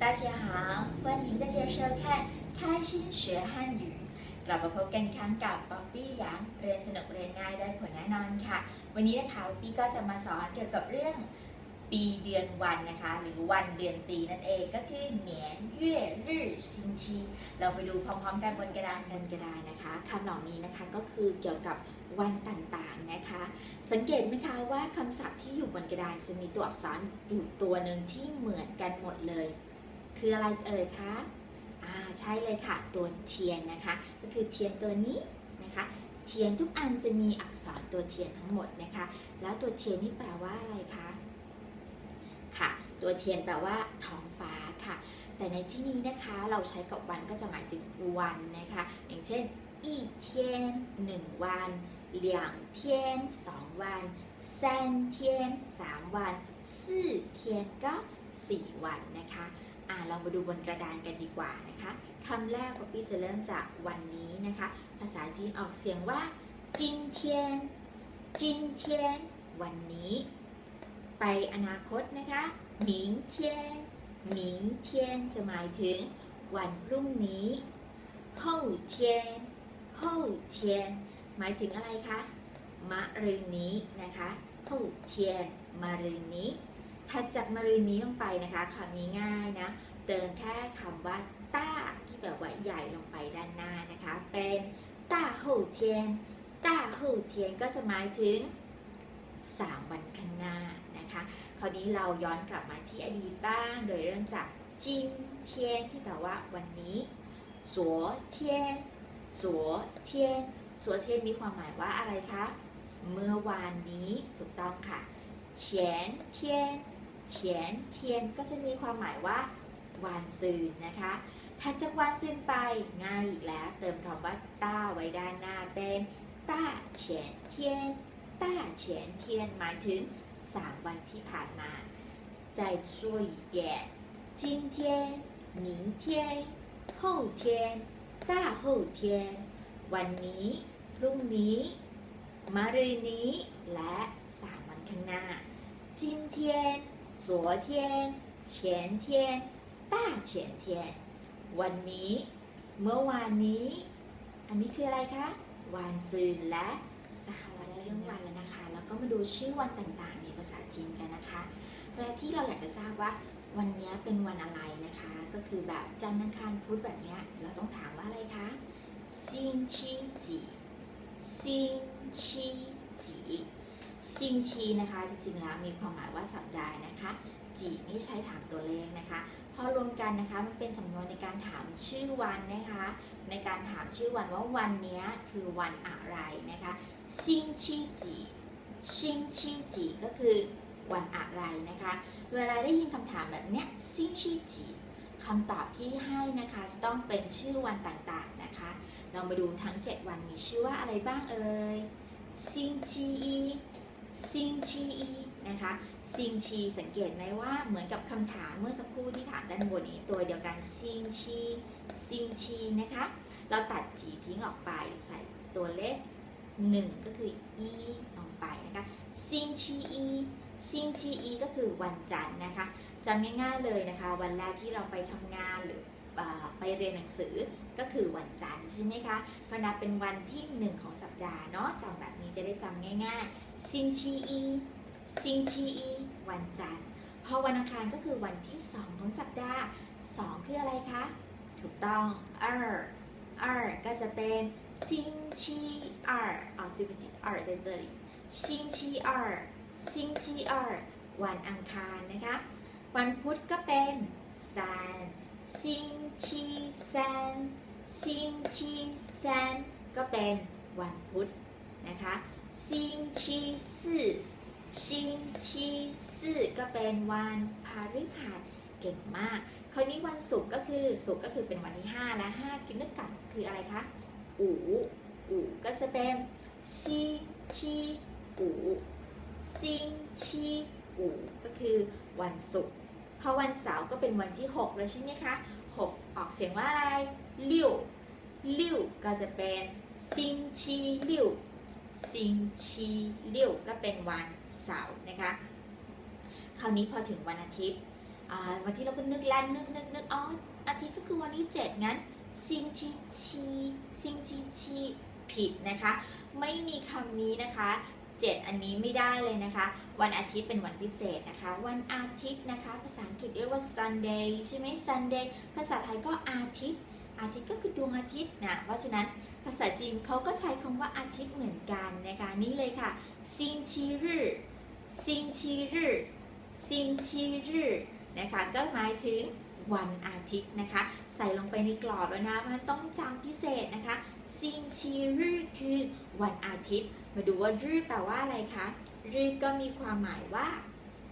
大家好，欢迎大家收看《开心学汉语》กลับมาพบกันอีกครั้งกับป๊อปปี้หยางเรียนสนุกเรียนง่ายได้ผลแน่นอนค่ะ วันนี้นะคะป๊อปปี้ก็จะมาสอนเกี่ยวกับเรื่องปีเดือนวันนะคะ หรือวันเดือนปีนั่นเองก็คือเหนียนเย่รื่อชิงชีเราไปดูพร้อมๆกันบนกระดานกันก็ได้นะคะคำเหล่านี้นะคะก็คือเกี่ยวกับวันต่างๆนะคะ สังเกตไหมคะว่าคำศัพท์ที่อยู่บนกระดานจะมีตัวอักษรอยู่ตัวหนึ่งที่เหมือนกันหมดเลย คืออะไรเอ่ยคะอ่าใช่เลยค่ะ ตัวเทียนนะคะ ก็คือเทียนตัวนี้นะคะ เทียนทุกอันจะมีอักษรตัวเทียนทั้งหมดนะคะ แล้วตัวเทียนนี่แปลว่าอะไรคะค่ะ ตัวเทียนแปลว่าท้องฟ้าค่ะ แต่ในที่นี้นะคะเราใช้กับวันก็จะหมายถึงวันนะคะ อย่างเช่นอีเทียนหนึ่งวันเหลียงเทียนสองวัน三天สามวันสี่เทียนก็สี่วันนะคะอ่าเรามาดูบนกระดานกันดีกว่านะคะคำแรกป๊อปปี้จะเริ่มจากวันนี้นะคะ ภาษาจีนออกเสียงว่าจินเทียนจินเทียนวันนี้ ไปอนาคตนะคะหมิงเทียนหมิงเทียนจะหมายถึง วันพรุ่งนี้后天后天หมายถึงอะไรคะมะรืนนี้นะคะ后天มะรืนนี้ ถัดจากมารืนนี้ลงไปนะคะคำนี้ง่ายนะ เติมแค่คำว่าต้าที่แบบว่าใหญ่ลงไปด้านหน้านะคะ เป็นต้าโฮเทียนต้าโฮเทียนก็จะหมายถึง 3 วันข้างหน้านะคะคราวนี้เราย้อนกลับมาที่อดีตบ้าง โดยเริ่มจากจินเทียนที่แปลว่าวันนี้สัวเทียนสัวเทียนสัวเทียนมีความหมายว่าอะไรคะ เมื่อวานนี้ถูกต้องค่ะเฉียนเทียน เฉียนเทียนก็จะมีความหมายว่าวานซืนนะคะถัดจากวานซืนไปง่ายอีกแล้ว เติมคำว่าต้าไว้ด้านหน้าเป็นต้าเฉียนเทียนต้าเฉียนเทียนหมายถึง 3 วันที่ผ่านมา再说一遍今天明天后天大后天วันนี้ พรุ่งนี้มะรืนนี้ และ 3 วันข้างหน้า今天 昨天前天大前天วันนี้ เมื่อวานนี้ อันนี้คืออะไรคะวันซืนและสาวันเรื่องวันแล้วนะคะ แล้วก็มาดูชื่อวันต่างๆ ในภาษาจีนกันนะคะเวลาที่เราอยากจะทราบว่า วันนี้เป็นวันอะไรนะคะ ก็คือแบบจันทร์อังคารพุธแบบเนี้ยเราต้องถามว่าอะไรคะซิงชีจีซิงชีจี ซิงชีนะคะจริงๆแล้วมีความหมายว่าสัปดาห์นะคะจีนี่ใช้ถามตัวเลขนะคะ พอรวมกันนะคะมันเป็นสำนวนในการถามชื่อวันนะคะ ในการถามชื่อวันว่าวันนี้คือวันอะไรนะคะซิงชีจีซิงชีจีก็คือวันอะไรนะคะ เวลาได้ยินคำถามแบบเนี้ยซิงชีจีคำตอบที่ให้นะคะจะต้องเป็นชื่อวันต่างๆนะคะ เรามาดูทั้ง 7 วันมีชื่อว่าอะไรบ้างเอ่ยซิงชีอี ซิงชีอีนะคะซิงชีสังเกตไหมว่าเหมือนกับคำถามเมื่อสักครู่ที่ถามด้านบนนี้ตัวเดียวกันซิงชีซิงชีนะคะเราตัดจีทิ้งออกไปใส่ตัวเลข1ก็คือ e ลงไปนะคะซิงชีอีซิงชีอีก็คือวันจันทร์นะคะจำง่ายๆเลยนะคะ วันแรกที่เราไปทำงานหรือ ไปเรียนหนังสือก็คือวันจันทร์ใช่ไหมคะก็นับเป็นวันที่ 1 ของสัปดาห์เนาะจำแบบนี้จะได้จำง่ายๆซิงชีอีซิงชีอีวันจันทร์ พอวันอังคารก็คือวันที่ 2 ของสัปดาห์ 2 คืออะไรคะ ถูกต้อง二二ก็จะเป็น星期二啊对不起二在这里星期二星期二วันอังคารนะคะ วันพุธก็เป็น三 星期三星期三ก็เป็นวันพุธนะคะ星期四星期四ก็เป็นวันพฤหัสเก่งมาก คราวนี้วันศุกร์ก็คือศุกร์ก็คือเป็นวันที่ 5 และ 5 กินด้วยกันคืออะไรคะ อู อูก็จะเป็นซีชีอูซิงชีอูก็คือวันศุกร์ พอวันเสาร์ก็เป็นวันที่6แล้วใช่ไหมคะ 6 ออกเสียงว่าอะไรลิ่วลิ่วก็จะเป็นซิงชีลิ่วซิงชีลิ่วก็เป็นวันเสาร์นะคะ คราวนี้พอถึงวันอาทิตย์วันที่เราก็นึกแล่นนึกนึกนึกอ๋ออาทิตย์ก็คือวันที่ 7 งั้นซิงชีชีซิงชีชีผิดนะคะ ไม่มีคำนี้นะคะ 7 อันนี้ไม่ได้เลยนะคะ วันอาทิตย์เป็นวันพิเศษนะคะ วันอาทิตย์นะคะ ภาษาอังกฤษเรียกว่า Sunday ใช่ไหม Sunday ภาษาไทยก็อาทิตย์ อาทิตย์ก็คือดวงอาทิตย์นะ เพราะฉะนั้นภาษาจีนเขาก็ใช้คำว่าอาทิตย์เหมือนกันนะคะ นี่เลยค่ะซิงชีรืซิงชีรืซิงชีรืนะคะ ก็หมายถึง วันอาทิตย์นะคะ ใส่ลงไปในกรอบแล้วนะมันต้องจำพิเศษนะคะซิงชีรื่คือวันอาทิตย์ มาดูว่ารื่แปลว่าอะไรคะรื่ก็มีความหมายว่า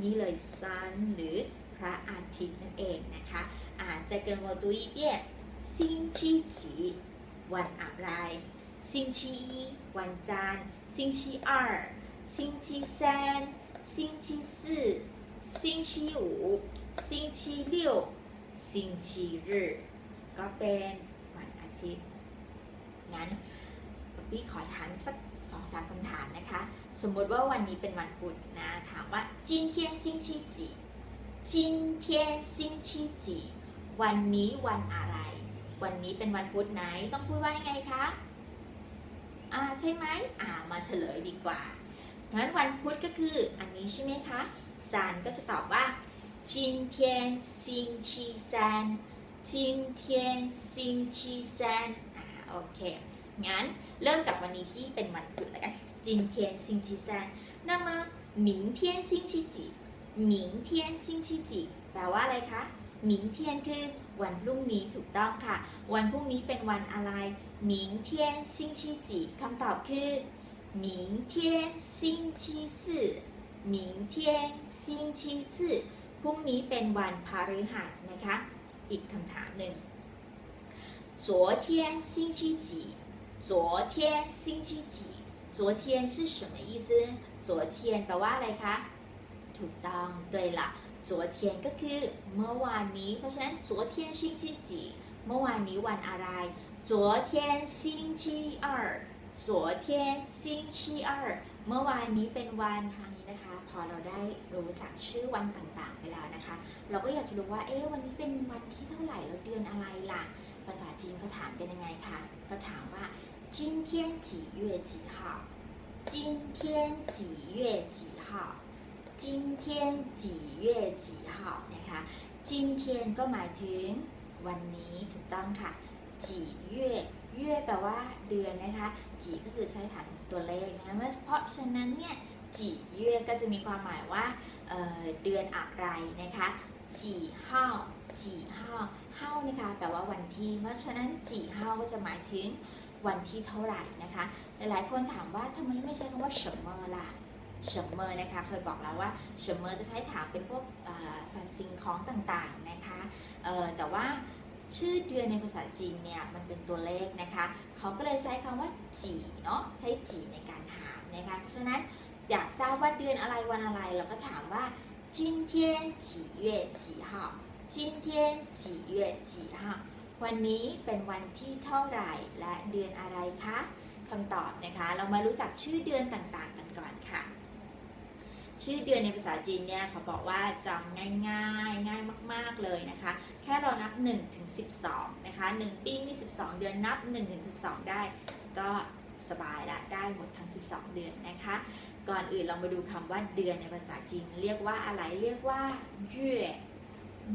นี่เลย sun หรือพระอาทิตย์นั่นเองนะคะอ่านจะเกินวอตุอีเปีย星期几วันอะไร星期一วันจันทร์星期二星期三星期四星期五星期六 สิงชีรึก็เป็นวันอาทิตย์ นั้นพี่ขอถามสักสองสามคำถามนะคะ สมมติว่าวันนี้เป็นวันพุธนะ ถามว่าจินเทียนซิวันนี้วันอะไร วันนี้เป็นวันพุธไหน ต้องพูดว่ายังไงคะ อ่าใช่ไหมอ่ามาเฉลยดีกว่างั้นวันพุธก็คืออันนี้ใช่ไหมคะซานก็จะตอบว่า 今天星期三今天星期三อ่าโอเค งั้นเริ่มจากวันนี้ที่เป็นวันพุธแล้วกัน今天星期三那么明天星期几明天星期几แปลว่าอะไรคะ明天คือวันพรุ่งนี้ถูกต้องค่ะ วันพรุ่งนี้เป็นวันอะไร明天星期几คำตอบคือ明天星期四明天星期四 พรุ่งนี้เป็นวันพฤหัสนะคะ อีกคำถามหนึ่ง昨天星期几昨天星期几昨天是什么意思昨天แปลว่าอะไรคะถูกต้อง对了昨天ก็คือเมื่อวานนี้ เพราะฉะนั้น昨天星期几เมื่อวานนี้วันอะไร昨天星期二昨天星期二เมื่อวานนี้เป็นวันทางนี้นะคะ พอเราได้รู้จักชื่อวันต่างๆ ไปแล้วนะคะ เราก็อยากจะรู้ว่า เอ๊ะวันนี้เป็นวันที่เท่าไหร่แล้วเดือนอะไรล่ะ ภาษาจีนเขาถามเป็นยังไงคะก็ถามว่า今天几月几号今天几月几号今天几月几号นะคะ今天ก็หมายถึงวันนี้ถูกต้องค่ะ几月月แปลว่าเดือนนะคะ几ก็คือใช้ฐานตัวเลขนะเพราะฉะนั้นเนี่ย จีเย่ก็จะมีความหมายว่าเเดือนอะไรนะคะจีเฮาจีเฮาเฮานะคะแปลว่าวันที่ เพราะฉะนั้นจีเฮาก็จะหมายถึงวันที่เท่าไหร่นะคะ หลายๆคนถามว่าทำไมไม่ใช้คำว่าเฉิมเมอร์ล่ะเฉิมเมอร์นะคะ เคยบอกแล้วว่าเฉิมเมอร์จะใช้ถามเป็นพวกสัตว์สิ่งของต่างๆนะคะ แต่ว่าชื่อเดือนในภาษาจีนเนี่ยมันเป็นตัวเลขนะคะ เขาก็เลยใช้คำว่าจีเนาะ ใช้จีในการถามนะคะ เพราะฉะนั้น อยากทราบว่าเดือนอะไรวันอะไรเราก็ถามว่า今天几月几号今天几月几号วันนี้เป็นวันที่เท่าไหร่และเดือนอะไรคะคำตอบนะคะ เรามารู้จักชื่อเดือนต่างๆกันก่อนค่ะ ชื่อเดือนในภาษาจีนเนี่ยเขาบอกว่าจำง่ายๆ ง่ายมากๆเลยนะคะ แค่เรานับ1ถึง12 นะคะ 1 ปีมี 12 เดือนนับ1ถึง12 ได้ ก็ สบายละได้หมดทั้ง 12 เดือนนะคะ ก่อนอื่นเรามาดูคำว่าเดือนในภาษาจีนเรียกว่าอะไรเรียกว่าเย่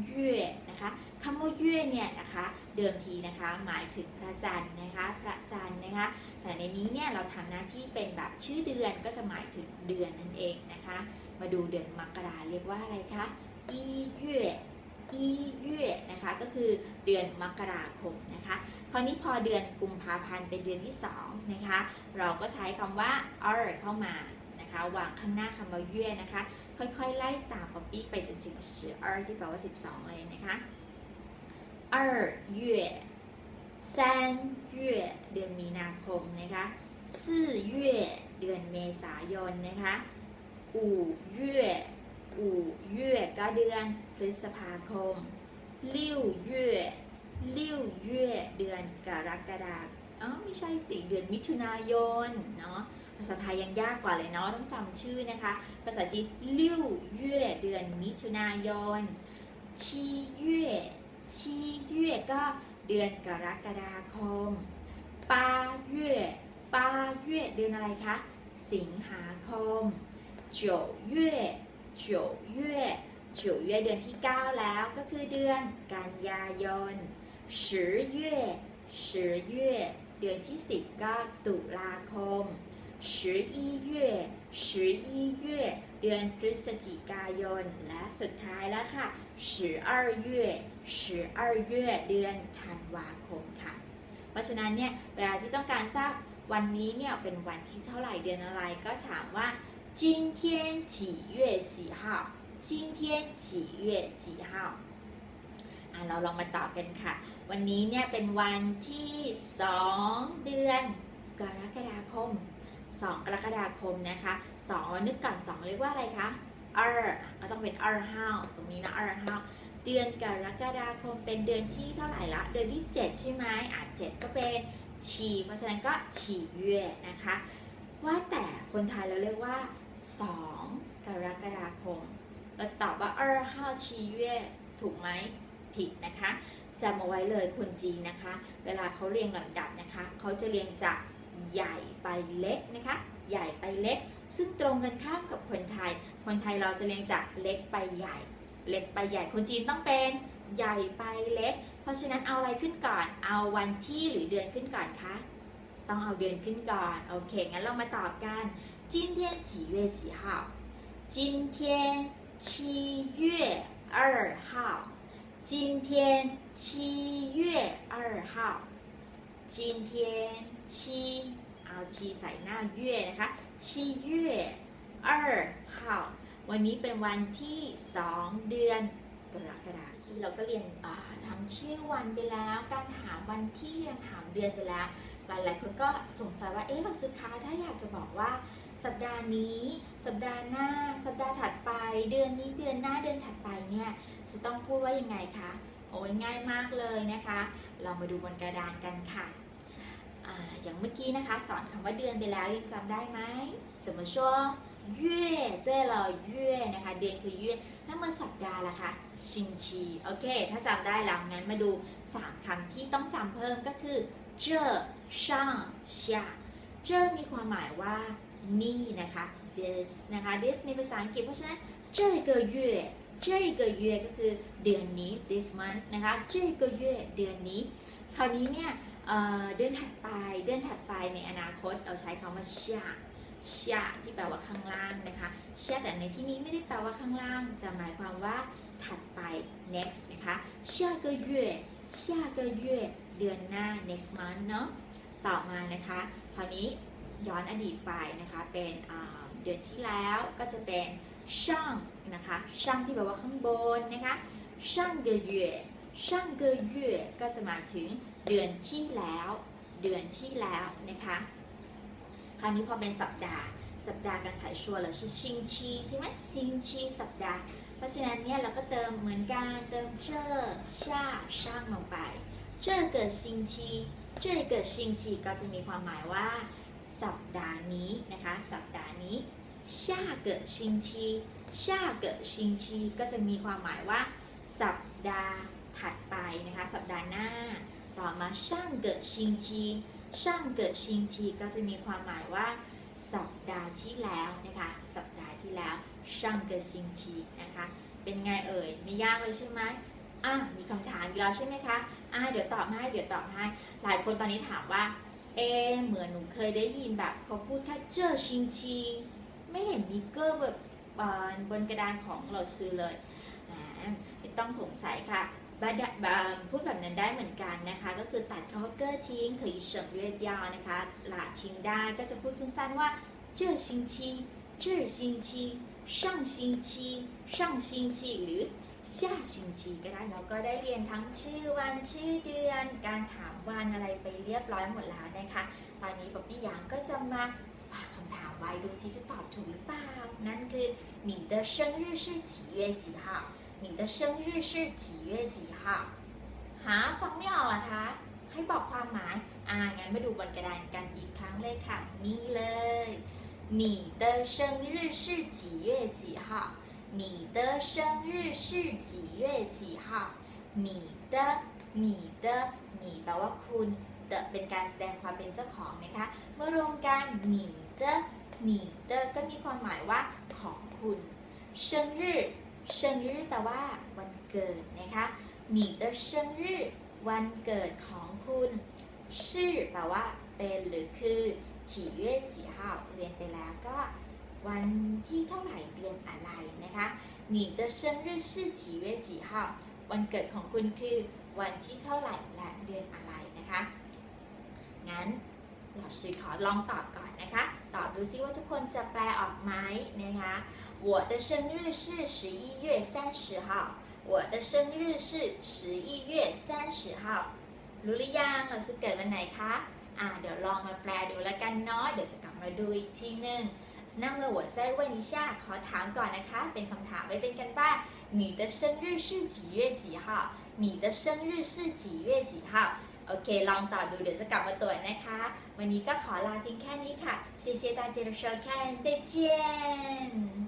เย่นะคะคำว่าเย่เนี่ยนะคะเดิมทีนะคะหมายถึงพระจันทร์นะคะพระจันทร์นะคะแต่ในนี้เนี่ยเราทำหน้าที่เป็นแบบชื่อเดือนก็จะหมายถึงเดือนนั่นเองนะคะ มาดูเดือนมกราเรียกว่าอะไรคะอีเย่ อีเย่นะคะก็คือเดือนมกราคมนะคะ คราวนี้พอเดือนกุมภาพันธ์เป็นเดือนที่2นะคะ เราก็ใช้คำว่า r เข้ามานะคะวางข้างหน้าคำว่าเย่นะคะ ค่อยๆ ไล่ตามป๊อปปี้ไปจนถึงชื่อ r ที่แปลว่า 12 เลยนะคะ二月三月เดือนมีนาคมนะคะ四月เดือนเมษายนนะคะ五月 กู่เย่ก็เดือนพฤษภาคมลิ้วเย่ลิ้วเย่เดือนกรกฎาคมอ๋อไม่ใช่สิเดือนมิถุนายนเนาะภาษาไทยยังยากกว่าเลยเนาะต้องจำชื่อนะคะ ภาษาจีนลิ้วเย่เดือนมิถุนายนชีเย่ชีเย่ก็เดือนกรกฎาคมปาเย่ปาเย่เดือนอะไรคะสิงหาคมเจเย่ 九月九月เดือนที่ 9 แล้วก็คือเดือนกันยายน十月十月เดือนที่ 10 ก็ตุลาคม十一月十一月เดือนพฤศจิกายน และสุดท้ายแล้วค่ะ十二月十二月เดือนธันวาคมค่ะ เพราะฉะนั้นเนี่ยเวลาที่ต้องการทราบวันนี้เนี่ยเป็นวันที่เท่าไหร่เดือนอะไรก็ถามว่า 今天几月几号今天几月几号อ่ะเราลองมาตอบกันค่ะ วันนี้เนี่ยเป็นวันที่ 2 เดือนกรกฎาคม 2 กรกฎาคมนะคะ2นึกก่อน 2 เรียกว่าอะไรคะเออก็ต้องเป็นเออห้าตรงนี้นะเออห้าเดือนกรกฎาคมเป็นเดือนที่เท่าไหร่ละ เดือนที่ 7 ใช่ไหมอ่ะ7ก็เป็นฉีเพราะฉะนั้นก็ฉีเย่นะคะ ว่าแต่คนไทยเราเรียกว่า 2 กรกฎาคม เราจะตอบว่าเออห้าฉีเย่ถูกไหมผิดนะคะจำเอาไว้เลยคนจีนนะคะ เวลาเขาเรียงลำดับนะคะ เขาจะเรียงจากใหญ่ไปเล็กนะคะ ใหญ่ไปเล็ก ซึ่งตรงกันข้ามกับคนไทย คนไทยเราจะเรียงจากเล็กไปใหญ่ เล็กไปใหญ่คนจีนต้องเป็นใหญ่ไปเล็ก เพราะฉะนั้นเอาอะไรขึ้นก่อน เอาวันที่หรือเดือนขึ้นก่อนคะ ต้องเอาเดือนขึ้นก่อน โอเค งั้นเรามาตอบกัน 今天几月几号今天七月二号今天七月二号今天七เอาชีใส่หน้าเย่นะคะชีเย่二号วันนี้เป็นวันที่ 2 เดือนกรกฎาคมที่เราก็เรียนอ่าทั้งชื่อวันไปแล้ว การถามวันที่เรียนถามเดือนไปแล้ว หลายๆคนก็สงสัยว่า เอ๊ะเราซื้อค้าถ้าอยากจะบอกว่า สัปดาห์นี้ สัปดาห์หน้า สัปดาห์ถัดไป เดือนนี้เดือนหน้าเดือนถัดไปเนี่ยจะต้องพูดว่ายังไงคะโอ้ยง่ายมากเลยนะคะ เรามาดูบนกระดานกันค่ะอย่างเมื่อกี้นะคะ สอนคำว่าเดือนไปแล้วยังจำได้ไหมจะมาชัวเย่ด้วยเราเย่นะคะเดือนคือเย่แล้วมาสัปดาห์ละคะชิงชีโอเค ถ้าจำได้แล้วงั้นมาดูสามคำที่ต้องจำเพิ่มก็คือเจอช่างชาเจอมีความหมายว่า นี่นะคะ this นะคะ this ในภาษาอังกฤษเพราะฉะนั้นเจ้เกยเย่เจ้เกยเย่ก็คือเดือนนี้ this month นะคะเจ้เกยเย่เดือนนี้คราวนี้เนี่ยเดือนถัดไปเดือนถัดไปในอนาคตเราใช้คำว่าชาชาที่แปลว่าข้างล่างนะคะชาแต่ในที่นี้ไม่ได้แปลว่าข้างล่าง จะหมายความว่าถัดไป next นะคะชาเกยเย่ชาเกยเย่เดือนหน้า next month เนาะต่อมานะคะคราวนี้ ย้อนอดีตไปนะคะเป็นเดือนที่แล้วก็จะเป็นช่างนะคะช่างที่แปลว่าข้างบนนะคะช่างเดือยช่างเดือยก็จะมาถึงเดือนที่แล้ว เดือนที่แล้วนะคะคราวนี้พอเป็นสัปดาห์ สัปดาห์การฉายชัวร์หรือชื่อชิงชีใช่ไหมชิงชีสัปดาห์ เพราะฉะนั้นเนี่ยเราก็เติมเหมือนกันเติมเจอชาช่างลงไปเจอเกิดชิงชีเจอเกิดชิงชีก็จะมีความหมายว่า สัปดาห์นี้นะคะ สัปดาห์นี้ชาเกิดชิงชีชาเกิดชิงชีก็จะมีความหมายว่า สัปดาห์ถัดไปนะคะ สัปดาห์หน้า ต่อมาช่างเกิดชิงชีช่างเกิดชิงชีก็จะมีความหมายว่า สัปดาห์ที่แล้วนะคะ สัปดาห์ที่แล้วช่างเกิดชิงชีนะคะ เป็นไงเอ่ยไม่ยากเลยใช่ไหมอะมีคำถามอยู่แล้วใช่ไหมคะอะเดี๋ยวตอบให้เดี๋ยวตอบให้ หลายคนตอนนี้ถามว่า เอะเหมือนหนูเคยได้ยินแบบเขาพูดแค่เจอชิงชีไม่เห็นมีเกอร์แบบเอ่อบนกระดานของเราซื้อเลยแหมไม่ต้องสงสัยค่ะบาดะบาพูดแบบนั้นได้เหมือนกันนะคะ ก็คือตัดคำว่าเกอร์ทิ้ง可以省略掉นะคะละทิ้งได้ก็จะพูดสั้นๆว่า这星期这星期上星期上星期หรือ 下星期ก็ได้เราก็ได้เรียนทั้งชื่อวันชื่อเดือน การถามวันอะไรไปเรียบร้อยหมดแล้วนะคะ ตอนนี้ป๊อปปี้หยางก็จะมาฝากคำถามไว้ดูซิจะตอบถูกหรือเปล่า นั่นคือ你的生日是几月几号你的生日是几月几号หาฟังไม่ออกเหรอคะ ให้บอกความหมาย อ่า งั้นมาดูบนกระดานกันอีกครั้งเลยค่ะ นี่เลย你的生日是几月几号 你的生日是几月几号你的 หนีเตอร์หนีแปลว่าคุณเตอเป็นการแสดงความเป็นเจ้าของนะคะ เมื่อรวมกันหนีเตอร์หนีเตอร์ก็มีความหมายว่าของคุณเชิงรื่อเชิงรื่อแปลว่าวันเกิดนะคะหนีเตอร์เชิงรื่อวันเกิดของคุณชื่อแปลว่าเป็นหรือคือ几月几号เรียนไปแล้วก็ วันที่เท่าไหร่เดือนอะไรนะคะ你的生日是几月几号วันเกิดของคุณคือวันที่เท่าไหร่และเดือนอะไรนะคะ งั้นเราชื่อขอลองตอบก่อนนะคะ ตอบดูซิว่าทุกคนจะแปลออกไหมนะคะ我的生日是十一月三十号我的生日是十一月三十号รู้หรือยังเราจะเกิดวันไหนคะอ่าเดี๋ยวลองมาแปลดูแล้วกันเนาะเดี๋ยวจะกลับมาดูอีกทีหนึง 那么我再问一下ขอถามก่อนนะคะ เป็นคำถามไว้เป็นกันบ้าน你的生日是几月几号你的生日是几月几号โอเค ลองตอบดูเดี๋ยวจะกลับมาตรวจนะคะ วันนี้ก็ขอลาเพียงแค่นี้ค่ะ谢谢大家的收看再见